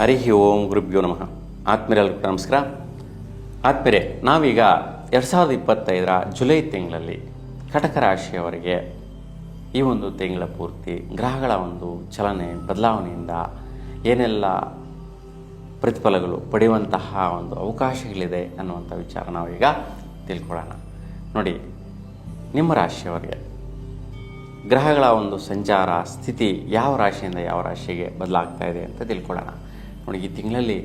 ಹರಿ ಓಂ ಗುರುಭ್ಯೋ ನಮಃ. ಆತ್ಮೀಯರೆಲ್ಲರಿಗೂ ನಮಸ್ಕಾರ. ಆತ್ಮೀಯರೇ, ನಾವೀಗ ಎರಡು ಸಾವಿರದ ಇಪ್ಪತ್ತೈದರ ಜುಲೈ ತಿಂಗಳಲ್ಲಿ ಕಟಕ ರಾಶಿಯವರಿಗೆ ಈ ಒಂದು ತಿಂಗಳ ಪೂರ್ತಿ ಗ್ರಹಗಳ ಒಂದು ಚಲನೆ, ಬದಲಾವಣೆಯಿಂದ ಏನೆಲ್ಲ ಪ್ರತಿಫಲಗಳು ಪಡೆಯುವಂತಹ ಒಂದು ಅವಕಾಶಗಳಿದೆ ಅನ್ನುವಂಥ ವಿಚಾರ ನಾವೀಗ ತಿಳ್ಕೊಳ್ಳೋಣ. ನೋಡಿ, ನಿಮ್ಮ ರಾಶಿಯವರಿಗೆ ಗ್ರಹಗಳ ಒಂದು ಸಂಚಾರ ಸ್ಥಿತಿ ಯಾವ ರಾಶಿಯಿಂದ ಯಾವ ರಾಶಿಗೆ ಬದಲಾಗ್ತಾ ಇದೆ ಅಂತ ತಿಳ್ಕೊಳ್ಳೋಣ. ನೋಡಿ, ಈ ತಿಂಗಳಲ್ಲಿ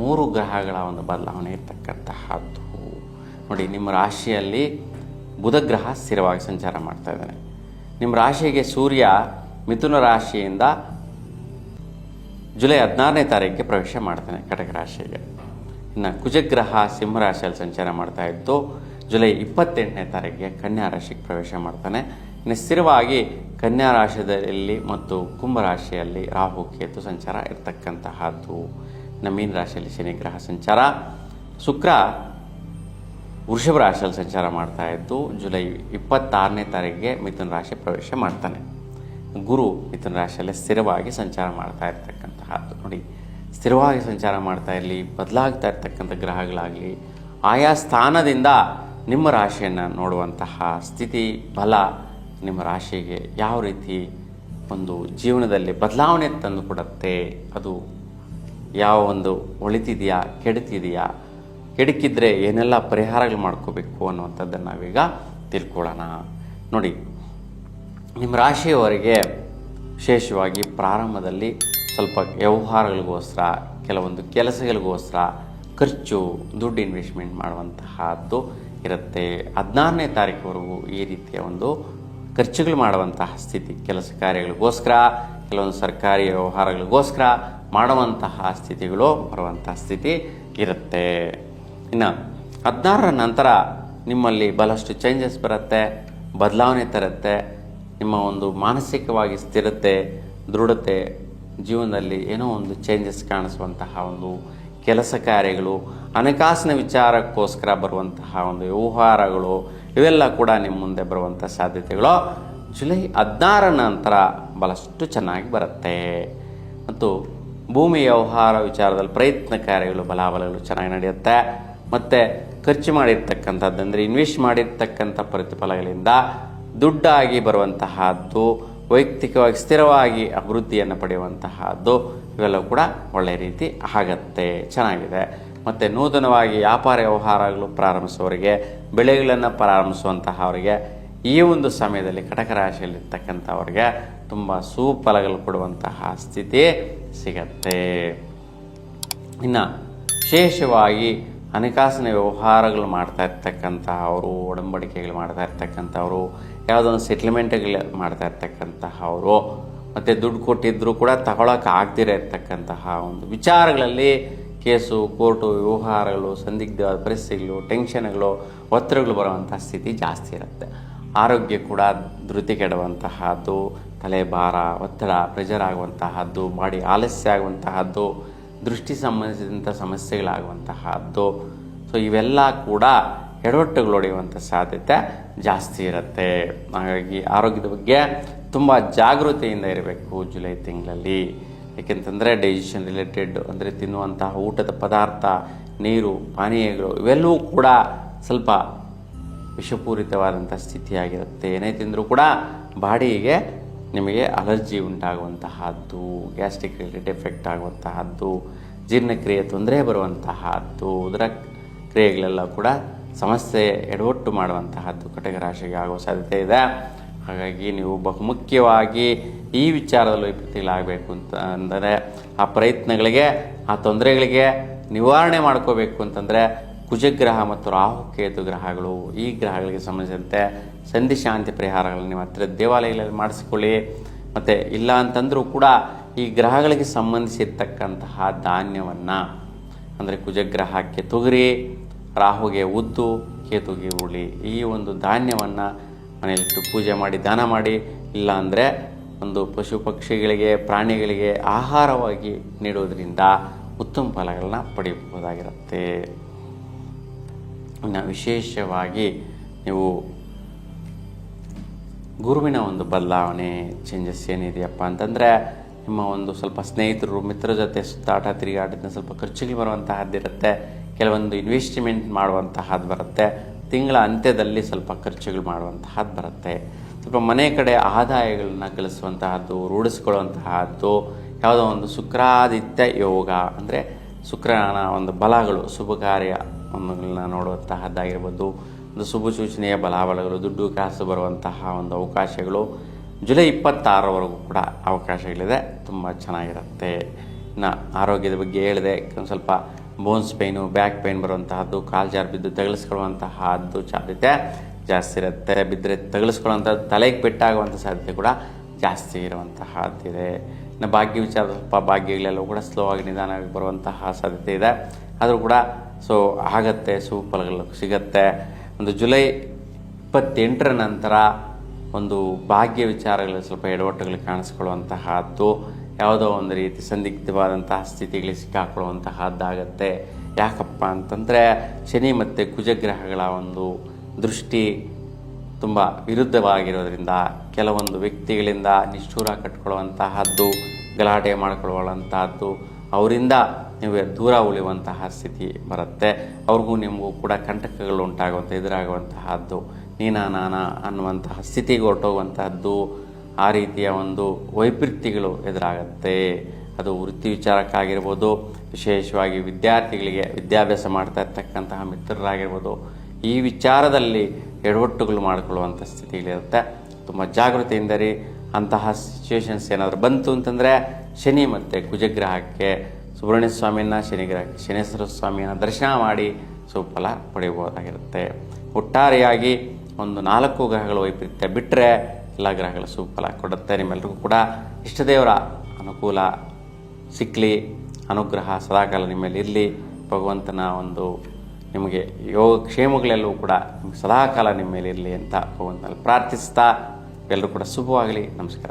ಮೂರು ಗ್ರಹಗಳ ಒಂದು ಬದಲಾವಣೆ ಇರ್ತಕ್ಕಂತಹದ್ದು. ನೋಡಿ, ನಿಮ್ಮ ರಾಶಿಯಲ್ಲಿ ಬುಧ ಗ್ರಹ ಸ್ಥಿರವಾಗಿ ಸಂಚಾರ ಮಾಡ್ತಾ ಇದ್ದಾನೆ. ನಿಮ್ಮ ರಾಶಿಗೆ ಸೂರ್ಯ ಮಿಥುನ ರಾಶಿಯಿಂದ ಜುಲೈ ಹದಿನಾರನೇ ತಾರೀಕಿಗೆ ಪ್ರವೇಶ ಮಾಡ್ತಾನೆ ಕಟಕ ರಾಶಿಗೆ. ಇನ್ನು ಕುಜಗ್ರಹ ಸಿಂಹರಾಶಿಯಲ್ಲಿ ಸಂಚಾರ ಮಾಡ್ತಾ ಇತ್ತು ಜುಲೈ ಇಪ್ಪತ್ತೆಂಟನೇ ತಾರೀಕಿಗೆ ಕನ್ಯಾ ರಾಶಿಗೆ ಪ್ರವೇಶ ಮಾಡ್ತಾನೆ. ಇನ್ನು ಸ್ಥಿರವಾಗಿ ಕನ್ಯಾ ರಾಶಿಯಲ್ಲಿ ಮತ್ತು ಕುಂಭರಾಶಿಯಲ್ಲಿ ರಾಹು, ಕೇತು ಸಂಚಾರ ಇರತಕ್ಕಂತಹದ್ದು. ನಮೀನ್ ಮೀನ ರಾಶಿಯಲ್ಲಿ ಶನಿ, ಗ್ರಹ ಸಂಚಾರ. ಶುಕ್ರ ವೃಷಭ ರಾಶಿಯಲ್ಲಿ ಸಂಚಾರ ಮಾಡ್ತಾ ಇದ್ದು, ಜುಲೈ ಇಪ್ಪತ್ತಾರನೇ ತಾರೀಕಿಗೆ ಮಿಥುನ ರಾಶಿ ಪ್ರವೇಶ ಮಾಡ್ತಾನೆ. ಗುರು ಮಿಥುನ ರಾಶಿಯಲ್ಲಿ ಸ್ಥಿರವಾಗಿ ಸಂಚಾರ ಮಾಡ್ತಾ ಇರ್ತಕ್ಕಂತಹದ್ದು. ನೋಡಿ, ಸ್ಥಿರವಾಗಿ ಸಂಚಾರ ಮಾಡ್ತಾ ಇರಲಿ, ಬದಲಾಗ್ತಾ ಇರ್ತಕ್ಕಂಥ ಗ್ರಹಗಳಾಗಲಿ, ಆಯಾ ಸ್ಥಾನದಿಂದ ನಿಮ್ಮ ರಾಶಿಯನ್ನು ನೋಡುವಂತಹ ಸ್ಥಿತಿ, ಬಲ ನಿಮ್ಮ ರಾಶಿಗೆ ಯಾವ ರೀತಿ ಒಂದು ಜೀವನದಲ್ಲಿ ಬದಲಾವಣೆ ತಂದು ಕೊಡುತ್ತೆ? ಅದು ಯಾವ ಒಂದು ಒಳಿತಿದೆಯಾ, ಕೆಡುತ್ತಿದೆಯಾ? ಕೆಡಕಿದ್ರೆ ಏನೆಲ್ಲ ಪರಿಹಾರಗಳು ಮಾಡ್ಕೋಬೇಕು ಅನ್ನುವಂಥದ್ದನ್ನು ನಾವೀಗ ತಿಳ್ಕೊಳ್ಳೋಣ. ನೋಡಿ, ನಿಮ್ಮ ರಾಶಿಯವರಿಗೆ ವಿಶೇಷವಾಗಿ ಪ್ರಾರಂಭದಲ್ಲಿ ಸ್ವಲ್ಪ ವ್ಯವಹಾರಗಳಿಗೋಸ್ಕರ, ಕೆಲವೊಂದು ಕೆಲಸಗಳಿಗೋಸ್ಕರ ಖರ್ಚು, ದುಡ್ಡು ಇನ್ವೆಸ್ಟ್ಮೆಂಟ್ ಮಾಡುವಂತಹದ್ದು ಇರುತ್ತೆ. ಹದಿನಾರನೇ ತಾರೀಕುವರೆಗೂ ಈ ರೀತಿಯ ಒಂದು ಖರ್ಚುಗಳು ಮಾಡುವಂತಹ ಸ್ಥಿತಿ, ಕೆಲಸ ಕಾರ್ಯಗಳಿಗೋಸ್ಕರ, ಕೆಲವೊಂದು ಸರ್ಕಾರಿ ವ್ಯವಹಾರಗಳಿಗೋಸ್ಕರ ಮಾಡುವಂತಹ ಸ್ಥಿತಿಗಳು ಬರುವಂತಹ ಸ್ಥಿತಿ ಇರುತ್ತೆ. ಇನ್ನು ಹದಿನಾರರ ನಂತರ ನಿಮ್ಮಲ್ಲಿ ಬಹಳಷ್ಟು ಚೇಂಜಸ್ ಬರುತ್ತೆ, ಬದಲಾವಣೆ ತರುತ್ತೆ, ನಿಮ್ಮ ಒಂದು ಮಾನಸಿಕವಾಗಿ ಸ್ಥಿರತೆ, ದೃಢತೆ, ಜೀವನದಲ್ಲಿ ಏನೋ ಒಂದು ಚೇಂಜಸ್ ಕಾಣಿಸುವಂತಹ ಒಂದು ಕೆಲಸ ಕಾರ್ಯಗಳು, ಹಣಕಾಸಿನ ವಿಚಾರಕ್ಕೋಸ್ಕರ ಬರುವಂತಹ ಒಂದು ವ್ಯವಹಾರಗಳು ಇವೆಲ್ಲ ಕೂಡ ನಿಮ್ಮ ಮುಂದೆ ಬರುವಂಥ ಸಾಧ್ಯತೆಗಳು. ಜುಲೈ ಹದಿನಾರ ನಂತರ ಭಾಳಷ್ಟು ಚೆನ್ನಾಗಿ ಬರುತ್ತೆ. ಮತ್ತು ಭೂಮಿ ವ್ಯವಹಾರ ವಿಚಾರದಲ್ಲಿ ಪ್ರಯತ್ನ ಕಾರ್ಯಗಳು ಬಲಾಬಲಗಳು ಚೆನ್ನಾಗಿ ನಡೆಯುತ್ತೆ. ಮತ್ತು ಖರ್ಚು ಮಾಡಿರ್ತಕ್ಕಂಥದ್ದು ಅಂದರೆ ಇನ್ವೆಸ್ಟ್ ಮಾಡಿರ್ತಕ್ಕಂಥ ಪ್ರತಿಫಲಗಳಿಂದ ದುಡ್ಡಾಗಿ ಬರುವಂತಹದ್ದು, ವೈಯಕ್ತಿಕವಾಗಿ ಸ್ಥಿರವಾಗಿ ಅಭಿವೃದ್ಧಿಯನ್ನು ಪಡೆಯುವಂತಹದ್ದು ಇವೆಲ್ಲವೂ ಕೂಡ ಒಳ್ಳೆಯ ರೀತಿ ಆಗತ್ತೆ, ಚೆನ್ನಾಗಿದೆ. ಮತ್ತು ನೂತನವಾಗಿ ವ್ಯಾಪಾರ ವ್ಯವಹಾರಗಳು ಪ್ರಾರಂಭಿಸುವವರಿಗೆ, ಬೆಳೆಗಳನ್ನು ಪ್ರಾರಂಭಿಸುವಂತಹವರಿಗೆ ಈ ಒಂದು ಸಮಯದಲ್ಲಿ ಕಟಕ ರಾಶಿಯಲ್ಲಿರ್ತಕ್ಕಂಥವ್ರಿಗೆ ತುಂಬ ಸುಫಲಗಳು ಕೊಡುವಂತಹ ಸ್ಥಿತಿ ಸಿಗತ್ತೆ. ಇನ್ನು ವಿಶೇಷವಾಗಿ ಹಣಕಾಸಿನ ವ್ಯವಹಾರಗಳು ಮಾಡ್ತಾ ಇರ್ತಕ್ಕಂತಹವರು ಒಡಂಬಡಿಕೆಗಳು ಮಾಡ್ತಾ ಇರ್ತಕ್ಕಂಥವ್ರು, ಯಾವುದೊಂದು ಸೆಟ್ಲ್ಮೆಂಟ್ಗಳು ಮಾಡ್ತಾ ಇರ್ತಕ್ಕಂತಹವರು ಮತ್ತು ದುಡ್ಡು ಕೊಟ್ಟಿದ್ದರೂ ಕೂಡ ತಗೊಳಕ್ಕೆ ಆಗ್ದಿರ ಇರ್ತಕ್ಕಂತಹ ಒಂದು ವಿಚಾರಗಳಲ್ಲಿ ಕೇಸು, ಕೋರ್ಟು, ವ್ಯವಹಾರಗಳು ಸಂದಿಗ್ಧ ಪರಿಸ್ಥಿತಿಗಳು, ಟೆನ್ಷನ್ಗಳು, ಒತ್ತಡಗಳು ಬರುವಂಥ ಸ್ಥಿತಿ ಜಾಸ್ತಿ ಇರುತ್ತೆ. ಆರೋಗ್ಯ ಕೂಡ ಧೃತಿ ಕೆಡುವಂತಹದ್ದು, ತಲೆ ಭಾರ, ಒತ್ತಡ ಪ್ರೆಷರ್ ಆಗುವಂತಹದ್ದು, ಬಾಡಿ ಆಲಸ್ಯ ಆಗುವಂತಹದ್ದು, ದೃಷ್ಟಿ ಸಂಬಂಧಿಸಿದಂಥ ಸಮಸ್ಯೆಗಳಾಗುವಂತಹದ್ದು. ಸೊ ಇವೆಲ್ಲ ಕೂಡ ಎಡವಟ್ಟುಗಳು ಹೊಡೆಯುವಂಥ ಸಾಧ್ಯತೆ ಜಾಸ್ತಿ ಇರುತ್ತೆ. ಹಾಗಾಗಿ ಆರೋಗ್ಯದ ಬಗ್ಗೆ ತುಂಬ ಜಾಗೃತಿಯಿಂದ ಇರಬೇಕು ಜುಲೈ ತಿಂಗಳಲ್ಲಿ. ಏಕೆಂತಂದರೆ ಡೈಜೆಷನ್ ರಿಲೇಟೆಡ್ ಅಂದರೆ ತಿನ್ನುವಂತಹ ಊಟದ ಪದಾರ್ಥ, ನೀರು, ಪಾನೀಯಗಳು, ಇವೆಲ್ಲವೂ ಕೂಡ ಸ್ವಲ್ಪ ವಿಷಪೂರಿತವಾದಂಥ ಸ್ಥಿತಿಯಾಗಿರುತ್ತೆ. ಏನೇ ತಿಂದರೂ ಕೂಡ ಬಾಡಿಗೆ ನಿಮಗೆ ಅಲರ್ಜಿ ಉಂಟಾಗುವಂತಹದ್ದು ಗ್ಯಾಸ್ಟ್ರಿಕ್ ರಿಲೇಟೆಡ್ ಎಫೆಕ್ಟ್ ಆಗುವಂತಹದ್ದು, ಜೀರ್ಣಕ್ರಿಯೆ ತೊಂದರೆ ಬರುವಂತಹದ್ದು, ಉದರ ಕ್ರಿಯೆಗಳೆಲ್ಲ ಕೂಡ ಸಮಸ್ಯೆ ಎಡವಟ್ಟು ಮಾಡುವಂತಹದ್ದು ಕಟಕ ರಾಶಿಗೆ ಆಗುವ ಸಾಧ್ಯತೆ ಇದೆ. ಹಾಗಾಗಿ ನೀವು ಬಹುಮುಖ್ಯವಾಗಿ ಈ ವಿಚಾರದಲ್ಲಿ ವೈಪರೀತ್ಯಗಳಾಗಬೇಕು ಅಂತ ಅಂದರೆ ಆ ಪ್ರಯತ್ನಗಳಿಗೆ, ಆ ತೊಂದರೆಗಳಿಗೆ ನಿವಾರಣೆ ಮಾಡ್ಕೋಬೇಕು ಅಂತಂದರೆ ಕುಜಗ್ರಹ ಮತ್ತು ರಾಹು ಕೇತು ಗ್ರಹಗಳು. ಈ ಗ್ರಹಗಳಿಗೆ ಸಂಬಂಧಿಸಿದಂತೆ ಸಂಧಿ ಶಾಂತಿ ಪರಿಹಾರಗಳನ್ನು ನಿಮ್ಮ ಹತ್ತಿರ ದೇವಾಲಯಗಳಲ್ಲಿ ಮಾಡಿಸಿಕೊಳ್ಳಿ. ಮತ್ತು ಇಲ್ಲ ಅಂತಂದರೂ ಕೂಡ ಈ ಗ್ರಹಗಳಿಗೆ ಸಂಬಂಧಿಸಿರ್ತಕ್ಕಂತಹ ಧಾನ್ಯವನ್ನು, ಅಂದರೆ ಕುಜಗ್ರಹಕ್ಕೆ ತೊಗರಿ ರಾಹುಗೆ ಉದ್ದು, ಕೇತುಗೆ ಉಳಿ ಈ ಒಂದು ಧಾನ್ಯವನ್ನು ಮನೆಯಲ್ಲಿಟ್ಟು ಪೂಜೆ ಮಾಡಿ, ದಾನ ಮಾಡಿ ಇಲ್ಲ ಅಂದರೆ ಒಂದು ಪಶು ಪಕ್ಷಿಗಳಿಗೆ, ಪ್ರಾಣಿಗಳಿಗೆ ಆಹಾರವಾಗಿ ನೀಡುವುದರಿಂದ ಉತ್ತಮ ಫಲಗಳನ್ನ ಪಡೆಯಬಹುದಾಗಿರುತ್ತೆ. ಇನ್ನು ವಿಶೇಷವಾಗಿ ನೀವು ಗುರುವಿನ ಒಂದು ಬದಲಾವಣೆ ಚೇಂಜಸ್ ಏನಿದೆಯಪ್ಪ ಅಂತಂದರೆ ನಿಮ್ಮ ಒಂದು ಸ್ವಲ್ಪ ಸ್ನೇಹಿತರು ಮಿತ್ರರ ಜೊತೆ ಸುತ್ತಾಟ, ತಿರುಗಾಟದಿಂದ ಸ್ವಲ್ಪ ಖರ್ಚುಗಳು ಬರುವಂತಹದ್ದಿರುತ್ತೆ. ಕೆಲವೊಂದು ಇನ್ವೆಸ್ಟ್ಮೆಂಟ್ ಮಾಡುವಂತಹದ್ದು ಬರುತ್ತೆ. ತಿಂಗಳ ಅಂತ್ಯದಲ್ಲಿ ಸ್ವಲ್ಪ ಖರ್ಚುಗಳು ಮಾಡುವಂತಹದ್ದು ಬರುತ್ತೆ. ಸ್ವಲ್ಪ ಮನೆ ಕಡೆ ಆದಾಯಗಳನ್ನ ಗಳಿಸುವಂತಹದ್ದು, ರೂಢಿಸ್ಕೊಳ್ಳುವಂತಹದ್ದು, ಯಾವುದೋ ಒಂದು ಶುಕ್ರಾದಿತ್ಯ ಯೋಗ ಅಂದರೆ ಶುಕ್ರನ ಒಂದು ಬಲಗಳು ಶುಭ ಕಾರ್ಯ ಒಂದುಗಳನ್ನ ನೋಡುವಂತಹದ್ದಾಗಿರ್ಬೋದು, ಒಂದು ಶುಭ ಸೂಚನೆಯ ಬಲಾಬಲಗಳು, ದುಡ್ಡು ಕಾಸು ಬರುವಂತಹ ಒಂದು ಅವಕಾಶಗಳು. ಜುಲೈ ಇಪ್ಪತ್ತಾರವರೆಗೂ ಕೂಡ ಅವಕಾಶಗಳಿದೆ. ತುಂಬ ಚೆನ್ನಾಗಿರುತ್ತೆ. ಇನ್ನು ಆರೋಗ್ಯದ ಬಗ್ಗೆ ಹೇಳಿದೆ. ಸ್ವಲ್ಪ ಬೋನ್ಸ್ ಪೈನು, ಬ್ಯಾಕ್ ಪೈನ್ ಬರುವಂತಹದ್ದು, ಕಾಲು ಜಾರು ಬಿದ್ದು ತಗಲಿಸ್ಕೊಳ್ಳುವಂತಹದ್ದು ಸಾಧ್ಯತೆ ಜಾಸ್ತಿ ಇರುತ್ತೆ. ಬಿದ್ದರೆ ತಗಲಿಸ್ಕೊಳ್ಳುವಂಥದ್ದು ತಲೆಗೆ ಪೆಟ್ಟಾಗುವಂಥ ಸಾಧ್ಯತೆ ಕೂಡ ಜಾಸ್ತಿ ಇರುವಂತಹದ್ದಿದೆ. ಇನ್ನು ಭಾಗ್ಯ ವಿಚಾರ ಸ್ವಲ್ಪ ಭಾಗ್ಯಗಳೆಲ್ಲವೂ ಕೂಡ ಸ್ಲೋ ಆಗಿ ನಿಧಾನವಾಗಿ ಬರುವಂತಹ ಸಾಧ್ಯತೆ ಇದೆ. ಆದರೂ ಕೂಡ ಸೊ ಆಗತ್ತೆ ಸುಫಲಗಳು ಸಿಗತ್ತೆ. ಒಂದು ಜುಲೈ ಇಪ್ಪತ್ತೆಂಟರ ನಂತರ ಒಂದು ಭಾಗ್ಯ ವಿಚಾರಗಳಲ್ಲಿ ಸ್ವಲ್ಪ ಎಡವಟ್ಟುಗಳು ಕಾಣಿಸ್ಕೊಳ್ಳುವಂತಹದ್ದು. ಯಾವುದೋ ಒಂದು ರೀತಿ ಸಂದಿಗ್ಧವಾದಂತಹ ಸ್ಥಿತಿಗಳಿಗೆ ಸಿಕ್ಕಾಕೊಳ್ಳುವಂತಹದ್ದಾಗತ್ತೆ. ಯಾಕಪ್ಪ ಅಂತಂದರೆ ಶನಿ ಮತ್ತು ಕುಜಗ್ರಹಗಳ ಒಂದು ದೃಷ್ಟಿ ತುಂಬ ವಿರುದ್ಧವಾಗಿರೋದ್ರಿಂದ ಕೆಲವೊಂದು ವ್ಯಕ್ತಿಗಳಿಂದ ನಿಷ್ಠೂರ ಕಟ್ಕೊಳ್ಳುವಂತಹದ್ದು, ಗಲಾಟೆ ಮಾಡಿಕೊಳ್ಳುವಂತಹದ್ದು, ಅವರಿಂದ ನೀವು ದೂರ ಉಳಿಯುವಂತಹ ಸ್ಥಿತಿ ಬರುತ್ತೆ. ಅವ್ರಿಗೂ ನಿಮಗೂ ಕೂಡ ಕಂಟಕಗಳು ಉಂಟಾಗುವಂಥ ಎದುರಾಗುವಂತಹದ್ದು, ನೀನಾ ನಾನಾ ಅನ್ನುವಂತಹ ಸ್ಥಿತಿಗೆ ಹೊರಟೋಗುವಂತಹದ್ದು ಆ ರೀತಿಯ ಒಂದು ವೈಪರೀತ್ಯಗಳು ಎದುರಾಗುತ್ತೆ. ಅದು ವೃತ್ತಿ ವಿಚಾರಕ್ಕಾಗಿರ್ಬೋದು, ವಿಶೇಷವಾಗಿ ವಿದ್ಯಾರ್ಥಿಗಳಿಗೆ ವಿದ್ಯಾಭ್ಯಾಸ ಮಾಡ್ತಾ ಇರ್ತಕ್ಕಂತಹ ಮಿತ್ರರಾಗಿರ್ಬೋದು, ಈ ವಿಚಾರದಲ್ಲಿ ಎಡವಟ್ಟುಗಳು ಮಾಡಿಕೊಳ್ಳುವಂಥ ಸ್ಥಿತಿಗಳಿರುತ್ತೆ ತುಂಬ ಜಾಗೃತಿಯಿಂದರಿ ಅಂತಹ ಸಿಚುವೇಶನ್ಸ್ ಏನಾದರೂ ಬಂತು ಅಂತಂದರೆ, ಶನಿ ಮತ್ತು ಕುಜಗ್ರಹಕ್ಕೆ ಸುಬ್ರಹ್ಮಣ್ಯ ಸ್ವಾಮಿನ ಶನಿಗ್ರಹಕ್ಕೆ ಶನೇಶ್ವರ ಸ್ವಾಮಿಯನ್ನು ದರ್ಶನ ಮಾಡಿ ಸುಫಲ ಪಡೆಯಬಹುದಾಗಿರುತ್ತೆ. ಒಟ್ಟಾರೆಯಾಗಿ ಒಂದು ನಾಲ್ಕು ಗ್ರಹಗಳ ವೈಪರೀತ್ಯ ಬಿಟ್ಟರೆ ಎಲ್ಲ ಗ್ರಹಗಳ ಸುಫಲ ಕೊಡುತ್ತೆ. ನಿಮ್ಮೆಲ್ಲರಿಗೂ ಕೂಡ ಇಷ್ಟದೇವರ ಅನುಕೂಲ ಸಿಕ್ಕಲಿ ಅನುಗ್ರಹ ಸದಾಕಾಲ ನಿಮ್ಮಲ್ಲಿ ಇರಲಿ. ಭಗವಂತನ ಒಂದು ನಿಮಗೆ ಯೋಗ ಕ್ಷೇಮಗಳೆಲ್ಲವೂ ಕೂಡ ನಿಮ್ಗೆ ಸದಾಕಾಲ ನಿಮ್ಮ ಮೇಲೆ ಇರಲಿ ಅಂತ ಭಗವಂತನಲ್ಲಿ ಪ್ರಾರ್ಥಿಸ್ತಾ ಎಲ್ಲರೂ ಕೂಡ ಶುಭವಾಗಲಿ. ನಮಸ್ಕಾರ.